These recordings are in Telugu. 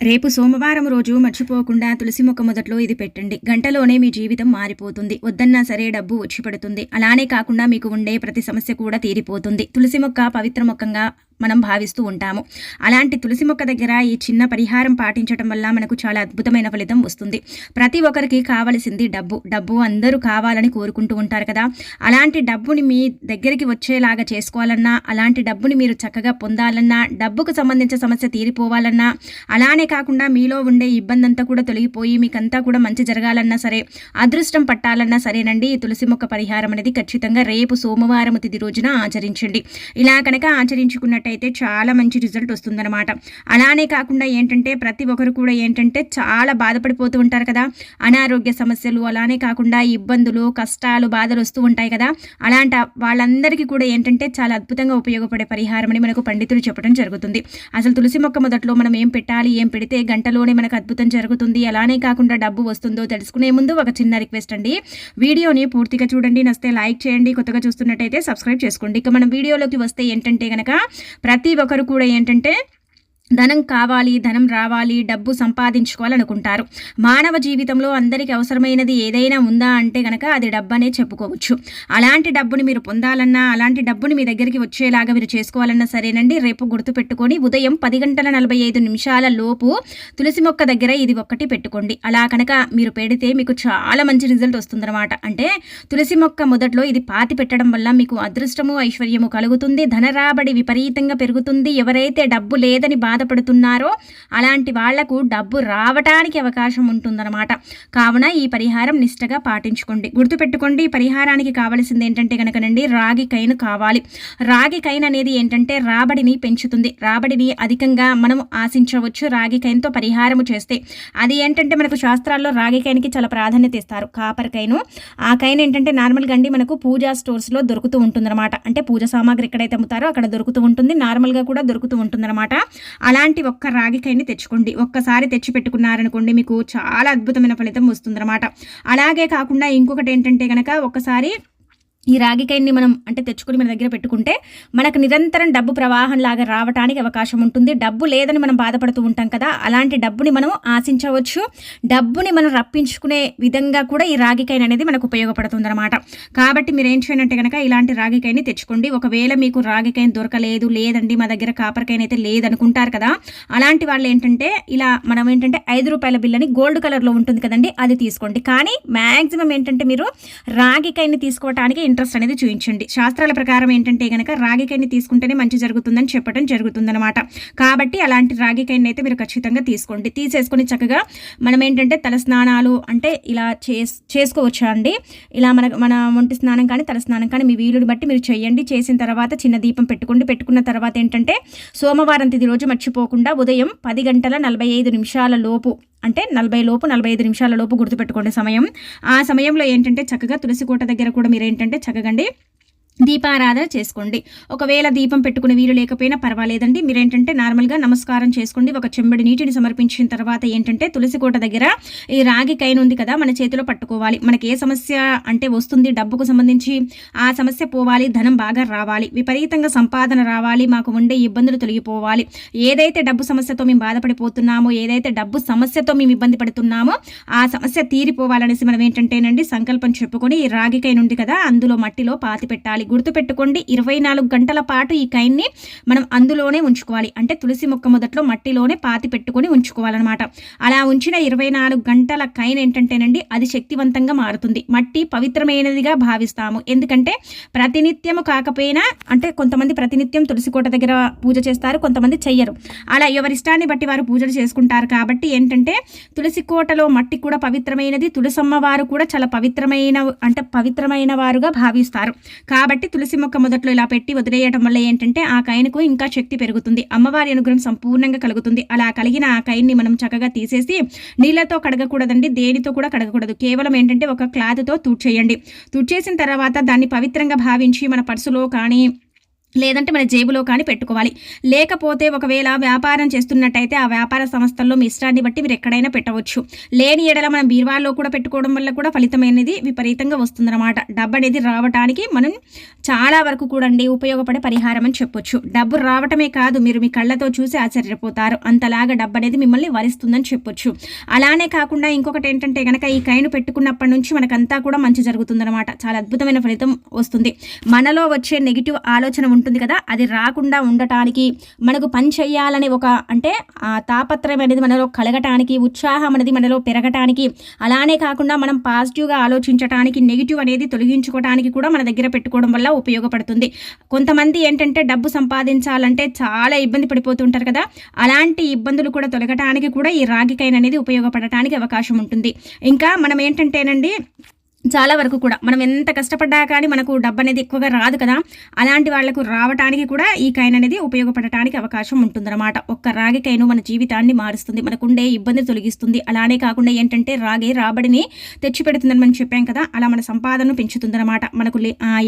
రేపు సోమవారం రోజు మర్చిపోకుండా తులసి మొక్క మొదట్లో ఇది పెట్టండి. గంటలోనే మీ జీవితం మారిపోతుంది. వద్దన్నా సరే డబ్బు వచ్చి పడుతుంది. అలానే కాకుండా మీకు ఉండే ప్రతి సమస్య కూడా తీరిపోతుంది. తులసి మొక్క పవిత్ర మొక్కంగా మనం భావిస్తూ ఉంటాము. అలాంటి తులసి మొక్క దగ్గర ఈ చిన్న పరిహారం పాటించడం వల్ల మనకు చాలా అద్భుతమైన ఫలితం వస్తుంది. ప్రతి ఒక్కరికి కావలసింది డబ్బు. డబ్బు అందరూ కావాలని కోరుకుంటూ ఉంటారు కదా. అలాంటి డబ్బుని మీ దగ్గరికి వచ్చేలాగా చేసుకోవాలన్నా అలాంటి డబ్బుని మీరు చక్కగా పొందాలన్నా డబ్బుకు సంబంధించిన సమస్య తీరిపోవాలన్నా అలానే కాకుండా మీలో ఉండే ఇబ్బంది అంతా కూడా తొలగిపోయి మీకంతా కూడా మంచి జరగాలన్నా సరే అదృష్టం పట్టాలన్నా సరేనండి. ఈ తులసి మొక్క పరిహారం అనేది ఖచ్చితంగా రేపు సోమవారం తిది రోజున ఆచరించండి. ఇలా కనుక ఆచరించుకున్నట్టయితే చాలా మంచి రిజల్ట్ వస్తుందన్నమాట. అలానే కాకుండా ఏంటంటే ప్రతి ఒక్కరు కూడా ఏంటంటే చాలా బాధపడిపోతూ ఉంటారు కదా. అనారోగ్య సమస్యలు అలానే కాకుండా ఇబ్బందులు కష్టాలు బాధలు వస్తూ ఉంటాయి కదా. అలాంటి వాళ్ళందరికీ కూడా ఏంటంటే చాలా అద్భుతంగా ఉపయోగపడే పరిహారం అని మనకు పండితులు చెప్పడం జరుగుతుంది. అసలు తులసి మొక్క మొదట్లో మనం ఏం పెట్టాలి ఏం పెడితే గంటలోనే మనకు అద్భుతం జరుగుతుంది. అలానే కాకుండా డబ్బు వస్తుందో తెలుసుకునే ముందు ఒక చిన్న రిక్వెస్ట్ అండి. వీడియోని పూర్తిగా చూడండి. నస్తే లైక్ చేయండి. కొత్తగా చూస్తున్నట్టయితే సబ్స్క్రైబ్ చేసుకోండి. ఇక మనం వీడియోలోకి వస్తే ఏంటంటే కనుక ప్రతి ఒక్కరు కూడా ఏంటంటే ధనం కావాలి ధనం రావాలి డబ్బు సంపాదించుకోవాలనుకుంటారు. మానవ జీవితంలో అందరికీ అవసరమైనది ఏదైనా ఉందా అంటే కనుక అది డబ్బనే చెప్పుకోవచ్చు. అలాంటి డబ్బుని మీరు పొందాలన్నా అలాంటి డబ్బుని మీ దగ్గరికి వచ్చేలాగా మీరు చేసుకోవాలన్నా సరేనండి. రేపు గుర్తుపెట్టుకొని ఉదయం పది గంటల నలభై ఐదు నిమిషాల లోపు తులసి మొక్క దగ్గర ఇది ఒక్కటి పెట్టుకోండి. అలా కనుక మీరు పెడితే మీకు చాలా మంచి రిజల్ట్ వస్తుందన్నమాట. అంటే తులసి మొక్క మొదట్లో ఇది పాతి పెట్టడం వల్ల మీకు అదృష్టము ఐశ్వర్యము కలుగుతుంది. ధనరాబడి విపరీతంగా పెరుగుతుంది. ఎవరైతే డబ్బు లేదని బాధ బాధపడుతున్నారో అలాంటి వాళ్ళకు డబ్బు రావటానికి అవకాశం ఉంటుందన్నమాట. కావున ఈ పరిహారం నిష్టగా పాటించుకోండి. గుర్తుపెట్టుకోండి ఈ పరిహారానికి కావలసింది ఏంటంటే కనుకనండి రాగి కైను కావాలి. రాగి కైన్ అనేది ఏంటంటే రాబడిని పెంచుతుంది. రాబడిని అధికంగా మనం ఆశించవచ్చు రాగి కైన్తో పరిహారము చేస్తే. అది ఏంటంటే మనకు శాస్త్రాల్లో రాగి కైన్కి చాలా ప్రాధాన్యత ఇస్తారు. కాపర్ కైను ఆ కైన్ ఏంటంటే నార్మల్గా అండి మనకు పూజా స్టోర్స్లో దొరుకుతూ ఉంటుందన్నమాట. అంటే పూజ సామాగ్రి ఎక్కడైతే అమ్ముతారో అక్కడ దొరుకుతూ ఉంటుంది. నార్మల్గా కూడా దొరుకుతూ ఉంటుందన్నమాట. అలాంటి ఒక్క రాగికాయని తెచ్చుకోండి. ఒక్కసారి తెచ్చి పెట్టుకున్నారనుకోండి మీకు చాలా అద్భుతమైన ఫలితం వస్తుందన్నమాట. అలాగే కాకుండా ఇంకొకటి ఏంటంటే కనుక ఒకసారి ఈ రాగికాయని మనం అంటే తెచ్చుకొని మన దగ్గర పెట్టుకుంటే మనకు నిరంతరం డబ్బు ప్రవాహం లాగా రావడానికి అవకాశం ఉంటుంది. డబ్బు లేదని మనం బాధపడుతూ ఉంటాం కదా అలాంటి డబ్బుని మనం ఆశించవచ్చు. డబ్బుని మనం రప్పించుకునే విధంగా కూడా ఈ రాగికాయని అనేది మనకు ఉపయోగపడుతుంది అనమాట కాబట్టి మీరు ఏం చేయాలంటే కనుక ఇలాంటి రాగికాయని తెచ్చుకోండి. ఒకవేళ మీకు రాగికాయని దొరకలేదు లేదండి మా దగ్గర కాపర్కాయని అయితే లేదనుకుంటారు కదా అలాంటి వాళ్ళు ఏంటంటే ఇలా మనం ఏంటంటే ఐదు రూపాయల బిల్లని గోల్డ్ కలర్లో ఉంటుంది కదండి అది తీసుకోండి. కానీ మ్యాక్సిమం ఏంటంటే మీరు రాగికాయని తీసుకోవటానికి ఇంట్రెస్ట్ అనేది చూపించండి. శాస్త్రాల ప్రకారం ఏంటంటే కనుక రాగికాయని తీసుకుంటేనే మంచి జరుగుతుందని చెప్పడం జరుగుతుందనమాట కాబట్టి అలాంటి రాగికాయని అయితే మీరు ఖచ్చితంగా తీసుకోండి. తీసేసుకొని చక్కగా మనం ఏంటంటే తల స్నానాలు అంటే ఇలా చేస్ చేసుకోవచ్చు అండి? ఇలా మన మన ఒంటి స్నానం కానీ తల స్నానం కానీ మీ వీలుని బట్టి మీరు చేయండి. చేసిన తర్వాత చిన్న దీపం పెట్టుకోండి. పెట్టుకున్న తర్వాత ఏంటంటే సోమవారం తిది రోజు మర్చిపోకుండా ఉదయం పది గంటల నలభై ఐదు నిమిషాల లోపు అంటే నలభై లోపు నలభై ఐదు నిమిషాల లోపు గుర్తుపెట్టుకోండి సమయం. ఆ సమయంలో ఏంటంటే చక్కగా తులసి కోట దగ్గర కూడా మీరు ఏంటంటే చక్కగండి. దీపారాధన చేసుకోండి. ఒకవేళ దీపం పెట్టుకునే వీలు లేకపోయినా పర్వాలేదండి. మీరేంటంటే నార్మల్గా నమస్కారం చేసుకోండి. ఒక చెంబడి నీటిని సమర్పించిన తర్వాత ఏంటంటే తులసికోట దగ్గర ఈ రాగి కైన్ ఉంది కదా మన చేతిలో పట్టుకోవాలి. మనకి ఏ సమస్య అంటే వస్తుంది డబ్బుకు సంబంధించి ఆ సమస్య పోవాలి ధనం బాగా రావాలి విపరీతంగా సంపాదన రావాలి మాకు ఉండే ఇబ్బందులు తొలగిపోవాలి. ఏదైతే డబ్బు సమస్యతో మేము బాధపడిపోతున్నామో ఏదైతే డబ్బు సమస్యతో మేము ఇబ్బంది పడుతున్నామో ఆ సమస్య తీరిపోవాలనేసి మనం ఏంటంటేనండి సంకల్పం చెప్పుకొని ఈ రాగి కైన్ ఉంది కదా అందులో మట్టిలో పాతి పెట్టాలి. గుర్తుపెట్టుకోండి. ఇరవై నాలుగు గంటల పాటు ఈ కైన్ని మనం అందులోనే ఉంచుకోవాలి. అంటే తులసి మొక్క మొదట్లో మట్టిలోనే పాతి పెట్టుకొని ఉంచుకోవాలన్నమాట. అలా ఉంచిన ఇరవై నాలుగు గంటల కైన్ ఏంటంటేనండి అది శక్తివంతంగా మారుతుంది. మట్టి పవిత్రమైనదిగా భావిస్తాము. ఎందుకంటే ప్రతినిత్యము కాకపోయినా అంటే కొంతమంది ప్రతినిత్యం తులసి కోట దగ్గర పూజ చేస్తారు కొంతమంది చెయ్యరు. అలా ఎవరిష్టాన్ని బట్టి వారు పూజలు చేసుకుంటారు కాబట్టి ఏంటంటే తులసి కోటలో మట్టి కూడా పవిత్రమైనది తులసమ్మ వారు కూడా చాలా పవిత్రమైన అంటే పవిత్రమైన వారుగా భావిస్తారు. కాబట్టి కాబట్టి తులసి మొక్క మొదట్లో ఇలా పెట్టి వదిలేయడం వల్ల ఏంటంటే ఆ కాయనకు ఇంకా శక్తి పెరుగుతుంది. అమ్మవారి అనుగ్రహం సంపూర్ణంగా కలుగుతుంది. అలా కలిగిన ఆ కాయన్ని మనం చక్కగా తీసేసి నీళ్ళతో కడగకూడదండి దేనితో కూడా కడగకూడదు. కేవలం ఏంటంటే ఒక క్లాత్తో తుడిచేయండి. తుడిచేసిన తర్వాత దాన్ని పవిత్రంగా భావించి మన పర్సులో కానీ లేదంటే మన జేబులో కానీ పెట్టుకోవాలి. లేకపోతే ఒకవేళ వ్యాపారం చేస్తున్నట్టయితే ఆ వ్యాపార సంస్థల్లో మీ ఇష్టాన్ని బట్టి మీరు ఎక్కడైనా పెట్టవచ్చు. లేని ఎడల మనం బీర్వాల్లో కూడా పెట్టుకోవడం వల్ల కూడా ఫలితం అనేది విపరీతంగా వస్తుందన్నమాట. డబ్బు అనేది రావడానికి మనం చాలా వరకు కూడా అండి ఉపయోగపడే పరిహారం అని చెప్పొచ్చు. డబ్బు రావటమే కాదు మీరు మీ కళ్ళతో చూసి ఆశ్చర్యపోతారు. అంతలాగా డబ్బు అనేది మిమ్మల్ని వరిస్తుందని చెప్పొచ్చు. అలానే కాకుండా ఇంకొకటి ఏంటంటే కనుక ఈ కైను పెట్టుకున్నప్పటి నుంచి మనకంతా కూడా మంచి జరుగుతుందన్నమాట. చాలా అద్భుతమైన ఫలితం వస్తుంది. మనలో వచ్చే నెగిటివ్ ఆలోచన ఉంటుంది కదా? అది రాకుండా ఉండటానికి మనకు పని చేయాలనే ఒక అంటే ఆ తాపత్రయం అనేది మనలో కలగటానికి ఉత్సాహం అనేది మనలో పెరగటానికి అలానే కాకుండా మనం పాజిటివ్గా ఆలోచించడానికి నెగిటివ్ అనేది తొలగించుకోవడానికి కూడా మన దగ్గర పెట్టుకోవడం వల్ల ఉపయోగపడుతుంది. కొంతమంది ఏంటంటే డబ్బు సంపాదించాలంటే చాలా ఇబ్బంది పడిపోతుంటారు కదా? అలాంటి ఇబ్బందులు కూడా తొలగటానికి కూడా ఈ రాగికైన అనేది ఉపయోగపడటానికి అవకాశం ఉంటుంది. ఇంకా మనం ఏంటంటేనండి చాలా వరకు కూడా. మనం ఎంత కష్టపడ్డా కానీ మనకు డబ్బు అనేది ఎక్కువగా రాదు కదా. అలాంటి వాళ్ళకు రావటానికి కూడా ఈ కైన్ అనేది ఉపయోగపడటానికి అవకాశం ఉంటుందన్నమాట. ఒక్క రాగి కైను మన జీవితాన్ని మారుస్తుంది. మనకుండే ఇబ్బంది తొలగిస్తుంది. అలానే కాకుండా ఏంటంటే రాగి రాబడిని తెచ్చిపెడుతుందని మనం చెప్పాం కదా. అలా మన సంపాదనను పెంచుతుందన్నమాట. మనకు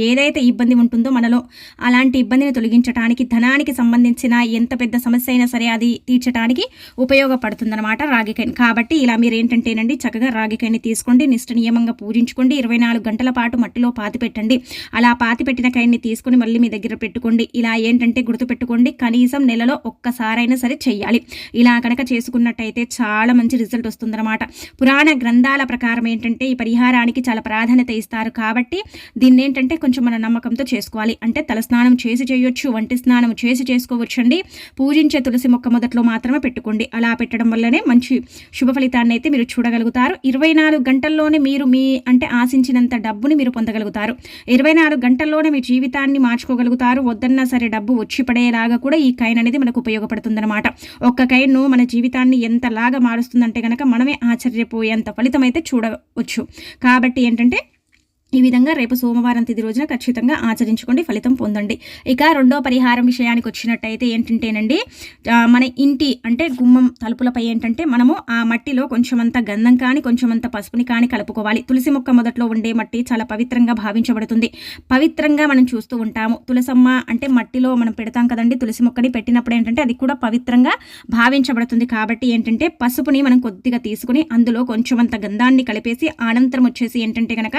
ఏదైతే ఇబ్బంది ఉంటుందో మనలో అలాంటి ఇబ్బందిని తొలగించడానికి ధనానికి సంబంధించిన ఎంత పెద్ద సమస్య అయినా సరే అది తీర్చడానికి ఉపయోగపడుతుందన్నమాట రాగికైన్ కాబట్టి ఇలా మీరు ఏంటంటేనండి చక్కగా రాగి కైని తీసుకోండి. నిష్ట నియమంగా పూజించుకోండి తీసుకోండి ఇరవై నాలుగు గంటల పాటు మట్టిలో పాతి పెట్టండి. అలా పాతి పెట్టిన కాయన్ని తీసుకుని మళ్ళీ మీ దగ్గర పెట్టుకోండి. ఇలా ఏంటంటే గుర్తు పెట్టుకోండి. కనీసం నెలలో ఒక్కసారైనా సరే చెయ్యాలి. ఇలా కనుక చేసుకున్నట్టయితే చాలా మంచి రిజల్ట్ వస్తుందన్నమాట. పురాణ గ్రంథాల ప్రకారం ఏంటంటే ఈ పరిహారానికి చాలా ప్రాధాన్యత ఇస్తారు కాబట్టి దీన్ని ఏంటంటే కొంచెం మన నమ్మకంతో చేసుకోవాలి. అంటే తలస్నానం చేసి చేయొచ్చు వంటి స్నానం చేసి చేసుకోవచ్చండి. పూజించే తులసి మొక్క మొదట్లో మాత్రమే పెట్టుకోండి. అలా పెట్టడం వల్లనే మంచి శుభ ఫలితాన్ని అయితే మీరు చూడగలుగుతారు. ఇరవై నాలుగు గంటల్లోనే మీరు మీ అంటే ఆశించినంత డబ్బుని మీరు పొందగలుగుతారు. ఇరవై నాలుగు గంటల్లోనే మీ జీవితాన్ని మార్చుకోగలుగుతారు. వద్దన్నా సరే డబ్బు వచ్చి పడేలాగా కూడా ఈ కైన్ అనేది మనకు ఉపయోగపడుతుందన్నమాట. ఒక్క కైన్ను మన జీవితాన్ని ఎంతలాగా మారుస్తుందంటే కనుక మనమే ఆశ్చర్యపోయేంత ఫలితం అయితే చూడవచ్చు. కాబట్టి ఏంటంటే ఈ విధంగా రేపు సోమవారం తిది రోజున ఖచ్చితంగా ఆచరించుకోండి ఫలితం పొందండి. ఇక రెండో పరిహారం విషయానికి వచ్చినట్టయితే ఏంటంటేనండి మన ఇంటి అంటే గుమ్మం తలుపులపై ఏంటంటే మనము ఆ మట్టిలో కొంచెమంత గంధం కానీ కొంచెమంత పసుపుని కానీ కలుపుకోవాలి. తులసి మొక్క మొదట్లో ఉండే మట్టి చాలా పవిత్రంగా భావించబడుతుంది. పవిత్రంగా మనం చూస్తూ ఉంటాము. తులసమ్మ అంటే మట్టిలో మనం పెడతాం కదండి తులసి మొక్కని పెట్టినప్పుడు ఏంటంటే అది కూడా పవిత్రంగా భావించబడుతుంది. కాబట్టి ఏంటంటే పసుపుని మనం కొద్దిగా తీసుకుని అందులో కొంచెమంత గంధాన్ని కలిపేసి అనంతరం వచ్చేసి ఏంటంటే కనుక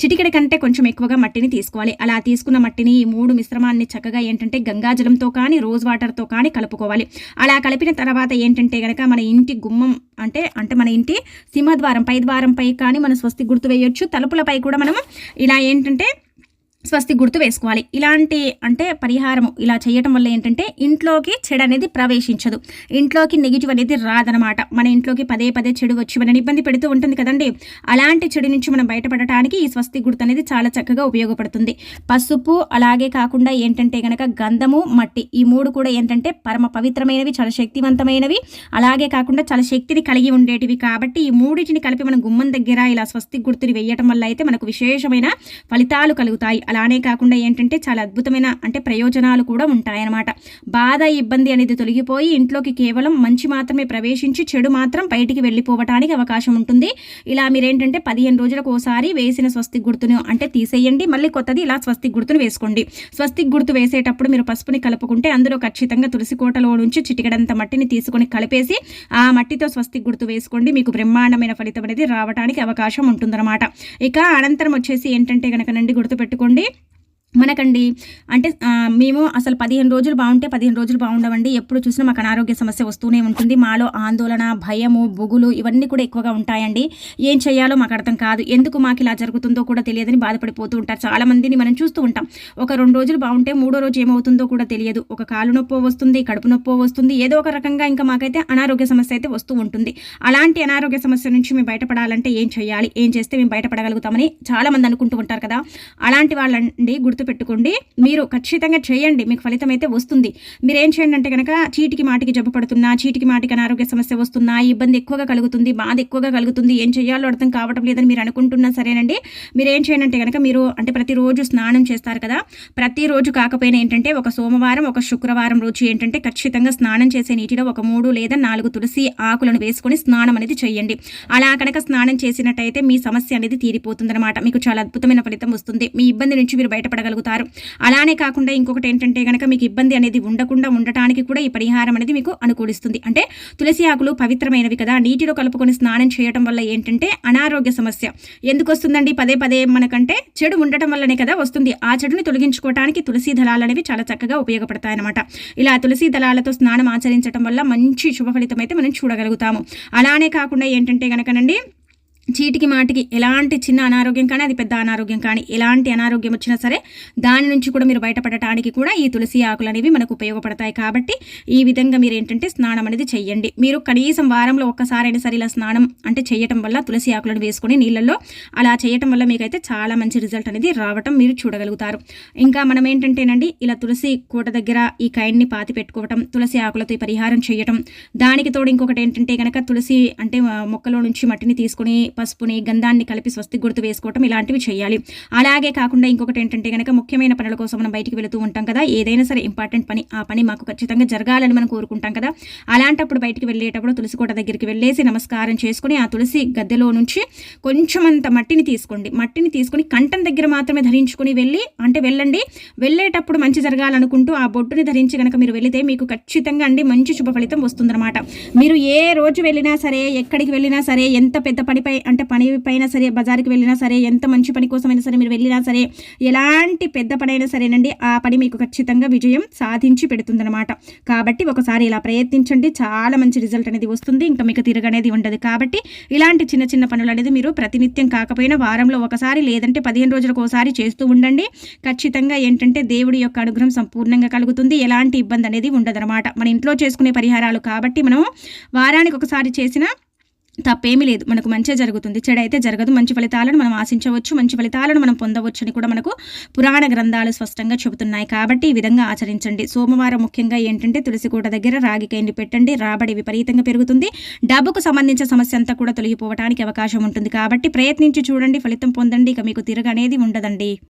చిటి చిటికెడ కంటే కొంచెం ఎక్కువగా మట్టిని తీసుకోవాలి. అలా తీసుకున్న మట్టిని ఈ మూడు మిశ్రమాన్ని చక్కగా ఏంటంటే గంగాజలంతో కానీ రోజ్ వాటర్తో కానీ కలుపుకోవాలి. అలా కలిపిన తర్వాత ఏంటంటే కనుక మన ఇంటి గుమ్మం అంటే అంటే మన ఇంటి సింహద్వారం పై ద్వారంపై కానీ మనం స్వస్తి గుర్తు వేయొచ్చు. తలుపులపై కూడా మనం ఇలా ఏంటంటే స్వస్తి గుర్తు వేసుకోవాలి. ఇలాంటి అంటే పరిహారం ఇలా చేయటం వల్ల ఏంటంటే ఇంట్లోకి చెడు అనేది ప్రవేశించదు. ఇంట్లోకి నెగిటివ్ అనేది రాదనమాట మన ఇంట్లోకి పదే పదే చెడు వచ్చి మనని ఇబ్బంది పెడుతూ ఉంటుంది కదండి. అలాంటి చెడు నుంచి మనం బయటపడటానికి ఈ స్వస్తి గుర్తు అనేది చాలా చక్కగా ఉపయోగపడుతుంది. పసుపు అలాగే కాకుండా ఏంటంటే కనుక గంధము మట్టి ఈ మూడు కూడా ఏంటంటే పరమ పవిత్రమైనవి చాలా శక్తివంతమైనవి. అలాగే కాకుండా చాలా శక్తిని కలిగి ఉండేటివి కాబట్టి ఈ మూడింటిని కలిపి మనం గుమ్మం దగ్గర ఇలా స్వస్తి గుర్తుని వేయటం వల్ల అయితే మనకు విశేషమైన ఫలితాలు కలుగుతాయి. అలానే కాకుండా ఏంటంటే చాలా అద్భుతమైన అంటే ప్రయోజనాలు కూడా ఉంటాయన్నమాట. బాధ ఇబ్బంది అనేది తొలగిపోయి ఇంట్లోకి కేవలం మంచి మాత్రమే ప్రవేశించి చెడు మాత్రం బయటికి వెళ్ళిపోవటానికి అవకాశం ఉంటుంది. ఇలా మీరేంటంటే పదిహేను రోజులకు ఒకసారి వేసిన స్వస్తిక్ గుర్తును అంటే తీసేయండి. మళ్ళీ కొత్తది ఇలా స్వస్తిక్ గుర్తును వేసుకోండి. స్వస్తిక్ గుర్తు వేసేటప్పుడు మీరు పసుపుని కలుపుకుంటే అందులో ఖచ్చితంగా తులసి కోటలో నుంచి చిటికడంత మట్టిని తీసుకొని కలిపేసి ఆ మట్టితో స్వస్తిక్ గుర్తు వేసుకోండి. మీకు బ్రహ్మాండమైన ఫలితం అనేది రావడానికి అవకాశం ఉంటుందన్నమాట. ఇక అనంతరం వచ్చేసి ఏంటంటే కనుక నండి గుర్తుపెట్టుకోండి మనకండి అంటే మేము అసలు పదిహేను రోజులు బాగుంటే పదిహేను రోజులు బాగుండవండి. ఎప్పుడు చూసినా మాకు అనారోగ్య సమస్య వస్తూనే ఉంటుంది. మాలో ఆందోళన భయము బొగులు ఇవన్నీ కూడా ఎక్కువగా ఉంటాయండి. ఏం చేయాలో మాకు అర్థం కాదు. ఎందుకు మాకు ఇలా జరుగుతుందో కూడా తెలియదని బాధపడిపోతూ ఉంటారు. చాలా మందిని మనం చూస్తూ ఉంటాం. ఒక రెండు రోజులు బాగుంటే మూడో రోజు ఏమవుతుందో కూడా తెలియదు. ఒక కాలు నొప్పో వస్తుంది కడుపు నొప్పో వస్తుంది ఏదో ఒక రకంగా ఇంకా మాకైతే అనారోగ్య సమస్య అయితే వస్తూ ఉంటుంది. అలాంటి అనారోగ్య సమస్య నుంచి మేము బయటపడాలంటే ఏం చేయాలి? ఏం చేస్తే మేము బయటపడగలుగుతామని చాలామంది అనుకుంటూ ఉంటారు కదా. అలాంటి వాళ్ళండి గుర్తు గుర్తుపెట్టుకోండి. మీరు ఖచ్చితంగా చేయండి. మీకు ఫలితం అయితే వస్తుంది. మీరు ఏం చేయండి అంటే కనుక చీటికి మాటికి జబ్బు పడుతున్నా చీటికి మాటికి అనారోగ్య సమస్య వస్తున్నా ఇబ్బంది ఎక్కువగా కలుగుతుంది బాధ ఎక్కువగా కలుగుతుంది ఏం చేయాలో అర్థం కావటం లేదని మీరు అనుకుంటున్నా సరేనండి. మీరు ఏం చేయండి అంటే కనుక మీరు అంటే ప్రతిరోజు స్నానం చేస్తారు కదా. ప్రతిరోజు కాకపోయినా ఏంటంటే ఒక సోమవారం ఒక శుక్రవారం రోజు ఏంటంటే ఖచ్చితంగా స్నానం చేసే నీటిలో ఒక మూడు లేదా నాలుగు తులసి ఆకులను వేసుకొని స్నానం అనేది చేయండి. అలా కనుక స్నానం చేసినట్టయితే మీ సమస్య అనేది తీరిపోతుందన్నమాట. మీకు చాలా అద్భుతమైన ఫలితం వస్తుంది. మీ ఇబ్బంది నుంచి మీరు బయటపడగలరు చూడగలుగుతారు అలానే కాకుండా ఇంకొకటి ఏంటంటే కనుక మీకు ఇబ్బంది అనేది ఉండకుండా ఉండటానికి కూడా ఈ పరిహారం అనేది మీకు అనుకూలిస్తుంది. అంటే తులసి ఆకులు పవిత్రమైనవి కదా నీటిలో కలుపుకొని స్నానం చేయడం వల్ల ఏంటంటే అనారోగ్య సమస్య. ఎందుకు వస్తుందండి? పదే పదే మనకంటే చెడు ఉండటం వల్లనే కదా వస్తుంది. ఆ చెడుని తొలగించుకోవడానికి తులసి దళాలు అనేవి చాలా చక్కగా ఉపయోగపడతాయి అనమాట ఇలా తులసి దళాలతో స్నానం ఆచరించడం వల్ల మంచి శుభ ఫలితం అయితే మనం చూడగలుగుతాము. అలానే కాకుండా ఏంటంటే కనుకనండి చీటికి మాటికి ఎలాంటి చిన్న అనారోగ్యం కానీ అది పెద్ద అనారోగ్యం కానీ ఎలాంటి అనారోగ్యం వచ్చినా సరే దాని నుంచి కూడా మీరు బయటపడటానికి కూడా ఈ తులసి ఆకులు అనేవి మనకు ఉపయోగపడతాయి. కాబట్టి ఈ విధంగా మీరు ఏంటంటే స్నానం అనేది చెయ్యండి. మీరు కనీసం వారంలో ఒక్కసారైనా సరే ఇలా స్నానం అంటే చేయటం వల్ల తులసి ఆకులను వేసుకొని నీళ్ళల్లో అలా చేయటం వల్ల మీకైతే చాలా మంచి రిజల్ట్ అనేది రావటం మీరు చూడగలుగుతారు. ఇంకా మనం ఏంటంటేనండి ఇలా తులసి కోట దగ్గర ఈ కైండ్ని పాతి పెట్టుకోవటం తులసి ఆకులతో ఈ పరిహారం చేయటం దానికి తోడు ఇంకొకటి ఏంటంటే కనుక తులసి అంటే మొక్కలో నుంచి మట్టిని తీసుకొని పసుపుని గంధాన్ని కలిపి స్వస్తి గుర్తు వేసుకోవటం ఇలాంటివి చేయాలి. అలాగే కాకుండా ఇంకొకటి ఏంటంటే కనుక ముఖ్యమైన పనుల కోసం మనం బయటికి వెళుతూ ఉంటాం కదా ఏదైనా సరే ఇంపార్టెంట్ పని ఆ పని మాకు ఖచ్చితంగా జరగాలని మనం కోరుకుంటాం కదా. అలాంటప్పుడు బయటికి వెళ్ళేటప్పుడు తులసి కోట దగ్గరికి వెళ్ళేసి నమస్కారం చేసుకుని ఆ తులసి గద్దెలో నుంచి కొంచెం అంత మట్టిని తీసుకోండి. మట్టిని తీసుకుని కంఠం దగ్గర మాత్రమే ధరించుకుని వెళ్ళి అంటే వెళ్ళండి. వెళ్ళేటప్పుడు మంచి జరగాలనుకుంటూ ఆ బొట్టుని ధరించి కనుక మీరు వెళితే మీకు ఖచ్చితంగా అండి మంచి శుభ ఫలితం వస్తుందన్నమాట. మీరు ఏ రోజు వెళ్ళినా సరే ఎక్కడికి వెళ్ళినా సరే ఎంత పెద్ద పనిపై అంటే పని పైన సరే బజార్కి వెళ్ళినా సరే ఎంత మంచి పని కోసమైనా సరే మీరు వెళ్ళినా సరే ఎలాంటి పెద్ద పని అయినా సరేనండి ఆ పని మీకు ఖచ్చితంగా విజయం సాధించి పెడుతుందనమాట కాబట్టి ఒకసారి ఇలా ప్రయత్నించండి చాలా మంచి రిజల్ట్ అనేది వస్తుంది ఇంకా మీకు తిరగనేది ఉండదు. కాబట్టి ఇలాంటి చిన్న చిన్న పనులు అనేది మీరు ప్రతినిత్యం కాకపోయినా వారంలో ఒకసారి లేదంటే పదిహేను రోజులకు ఒకసారి చేస్తూ ఉండండి. ఖచ్చితంగా ఏంటంటే దేవుడి యొక్క అనుగ్రహం సంపూర్ణంగా కలుగుతుంది ఎలాంటి ఇబ్బంది అనేది ఉండదనమాట మన ఇంట్లో చేసుకునే పరిహారాలు కాబట్టి మనం వారానికి ఒకసారి చేసిన తప్పేమీ లేదు. మనకు మంచిగా జరుగుతుంది. చెడు అయితే జరగదు. మంచి ఫలితాలను మనం ఆశించవచ్చు. మంచి ఫలితాలను మనం పొందవచ్చు అని కూడా మనకు పురాణ గ్రంథాలు స్పష్టంగా చెబుతున్నాయి. కాబట్టి ఈ విధంగా ఆచరించండి. సోమవారం ముఖ్యంగా ఏంటంటే తులసికోట దగ్గర రాగికాయని పెట్టండి. రాబడి విపరీతంగా పెరుగుతుంది. డబ్బుకు సంబంధించిన సమస్య అంతా కూడా తొలగిపోవడానికి అవకాశం ఉంటుంది. కాబట్టి ప్రయత్నించి చూడండి. ఫలితం పొందండి. ఇక మీకు తిరగనేది ఉండదండి.